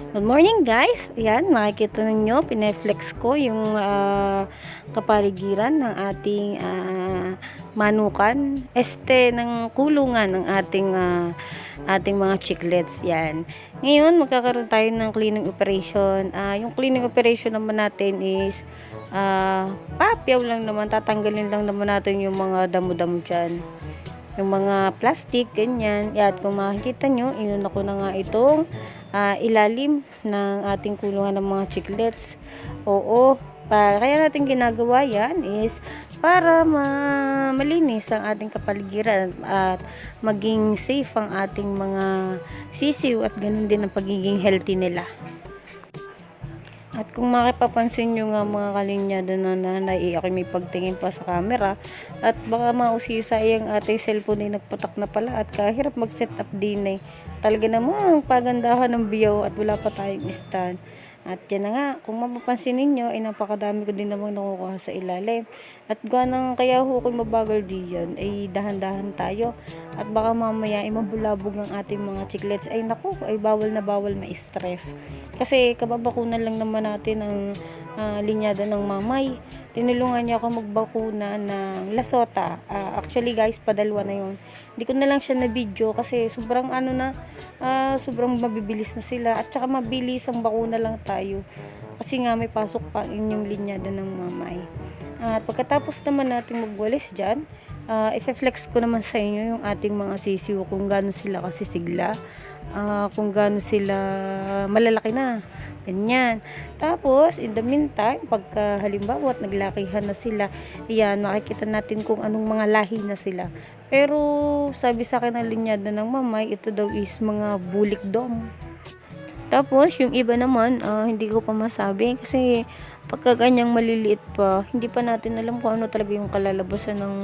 Good morning guys! Ayan, makikita ninyo, pineflex ko yung ah, kapaligiran ng ating ah, manukan. Este ng kulungan ng ating ah, ating mga chiclets. Yan. Ngayon, magkakaroon tayo ng cleaning operation. Ah, yung cleaning operation naman natin is ah, papyaw lang naman, tatanggalin lang naman natin yung mga damo-damo dyan yung mga plastic, ganyan. Yan, kung makikita nyo, inuna ko na nga itong ah, ilalim ng ating kulungan ng mga chiclets. Oo, pa, kaya natin ginagawa yan is para ma malinis ang ating kapaligiran at maging safe ang ating mga sisiw at ganun din ang pagiging healthy nila. At kung makipapansin nyo nga mga kalinyado na nanay, ako may pagtingin pa sa camera at baka mausisa yung ating cellphone ay nagpatak na pala at kahirap mag-set up din eh. Talaga namang pagandahan ng biyaw at wala pa tayong stand. At yan na nga, kung mapapansin ninyo, ay napakadami ko din namang nakukuha sa ilalim. At ganang kaya ho ako'y mabagal diyan, ay dahan-dahan tayo. At baka mamaya ay mabulabog ang ating mga chiclets. Ay naku, ay bawal na bawal ma-stress. Kasi kababakunan lang naman natin ang ah, linyada ng mamay. Tinulungan niya ako magbakuna ng lasota. Ah, actually guys, padalwa na yun. Hindi ko na lang siya na video kasi sobrang ano na, ah, sobrang mabibilis na sila. At saka mabilis ang bakuna lang tayo. Kasi nga may pasok pa inyong linyada ng mamay. At pagkatapos naman natin magwalis dyan, uh, i-flex ko naman sa inyo yung ating mga sisiw kung gaano sila kasi sigla, ah, kung gaano sila malalaki na. Ganyan. Tapos, in the meantime, pagka halimbawa at naglakihan na sila, ayan, makikita natin kung anong mga lahi na sila. Pero, sabi sa akin ng linyada ng mamay, ito daw is mga bulik dom. Tapos, yung iba naman, ah, hindi ko pa masabi kasi pagka ganyang maliliit pa, hindi pa natin alam kung ano talaga yung kalalabasan ng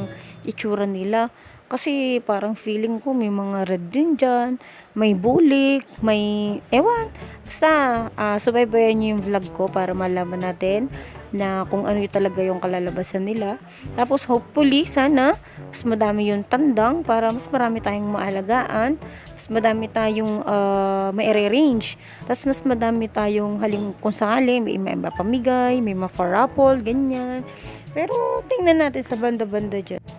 itsura nila. Kasi parang feeling ko may mga red din dyan, may bulik, may ewan. Basta, ah, subaybayan nyo yung vlog ko para malaman natin na kung ano yung talaga yung kalalabasan nila. Tapos hopefully, sana, mas madami yung tandang para mas marami tayong maalagaan, mas madami tayong uh, ma-arrange, tapos mas madami tayong halim kung sakali, may mapamigay, may ma-farapol, ganyan. Pero tingnan natin sa banda-banda dyan.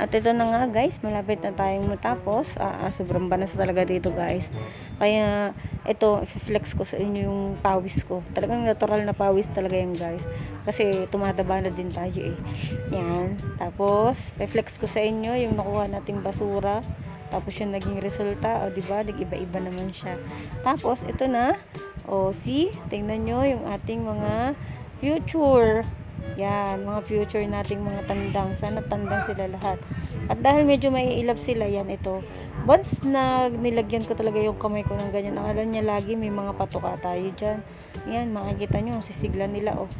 At ito na nga guys, malapit na tayong matapos. Ah, sobrang banas talaga dito guys. Kaya ito, i-flex ko sa inyo yung pawis ko. Talagang natural na pawis talaga yan guys. Kasi tumataba na din tayo eh. Yan. Tapos, i-flex ko sa inyo yung nakuha nating basura. Tapos yung naging resulta, o di ba, nag-iba-iba naman siya. Tapos ito na, o see, tingnan nyo yung ating mga future yan, mga future nating mga tandang. Sana tandang sila lahat. At dahil medyo maiilap sila, yan ito. Once na nilagyan ko talaga yung kamay ko ng ganyan, akala niya lagi may mga patuka tayo dyan. Yan, makikita nyo, sisigla nila, oh.